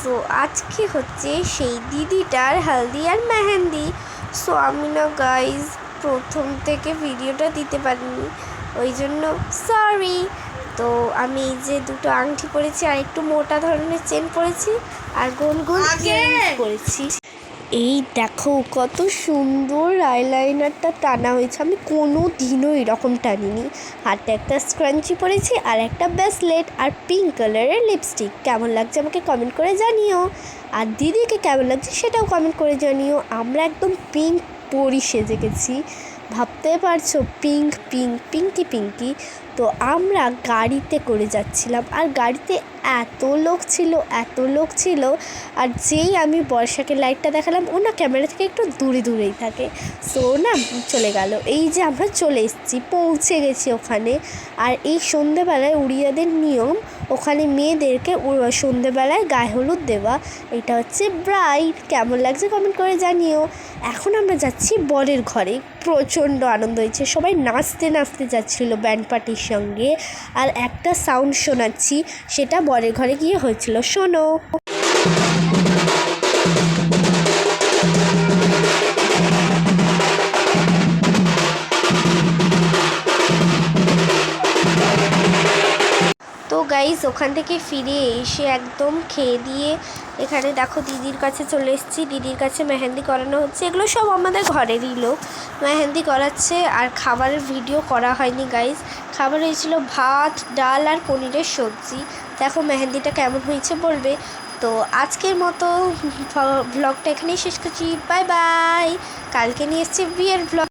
So আজকে হচ্ছে? সেই দিদিটার হালদি আর মেহেন্দি। সো আমি না গাইজ প্রথম থেকে ভিডিওটা দিতে পারিনি। ওই জন্য সরি তো আমি এই যে দুটো আংটি পরেছি আর একটু মোটা ধরনের চেন পরেছি আর গোল গোল পরেছি। এই দেখো, কত সুন্দর আইলাইনারটা টানা হয়েছে। আমি কোনো দিনও এরকম টানিনি। হাতে একটা স্ক্রাঞ্চি পরেছি আর একটা ব্রেসলেট আর পিঙ্ক কালারের লিপস্টিক কেমন লাগছে আমাকে কমেন্ট করে জানিও। আর দিদিকে কেমন লাগছে সেটাও কমেন্ট করে জানিও। আমরা একদম পিঙ্ক পরি সেজে গেছি। ভাবতে পারছ পিঙ্ক পিঙ্ক পিঙ্কি পিঙ্কি তো আমরা গাড়িতে করে যাচ্ছিলাম। আর গাড়িতে এত লোক ছিল, এত লোক ছিল, আর যেই আমি বর্ষাকে লাইটটা দেখালাম, ও না ক্যামেরা থেকে একটু দূরে দূরেই থাকে। সো না, চলে গেল। এই যে আমরা চলে এসেছি, পৌঁছে গেছি ওখানে। আর এই সন্ধেবেলায় উড়িয়াদের নিয়ম, ওখানে মেয়েদেরকে সন্ধেবেলায় গায়ে হলুদ দেওয়া। এটা হচ্ছে ব্রাইড কেমন লাগছে কমেন্ট করে জানিও। এখন আমরা যাচ্ছি বরের ঘরে। প্রচণ্ড আনন্দ হয়েছে। সবাই নাচতে নাচতে যাচ্ছিল ব্যান্ড পার্টির সঙ্গে আর একটা সাউন্ড শোনাচ্ছি সেটা বরের ঘরে গিয়ে হয়েছিল। শোনো। তো গাইস ওখান থেকে ফিরে এসে একদম খেয়ে দিয়ে এখানে দেখো দিদির কাছে চলে এসেছি। দিদির কাছে মেহেন্দি করানো হচ্ছে। এগুলো সব আমাদের ঘরেরই লোক। মেহেন্দি করাচ্ছে আর খাবারের ভিডিও করা হয়নি গাইস খাবার হয়েছিল ভাত, ডাল আর পনিরের সবজি। দেখো মেহেন্দিটা কেমন হয়েছে বলবে। তো আজকের মতো ভ্লগটা এখানেই শেষ করছি। বাই বাই কালকে নিয়ে এসেছি বিয়ের ব্লগ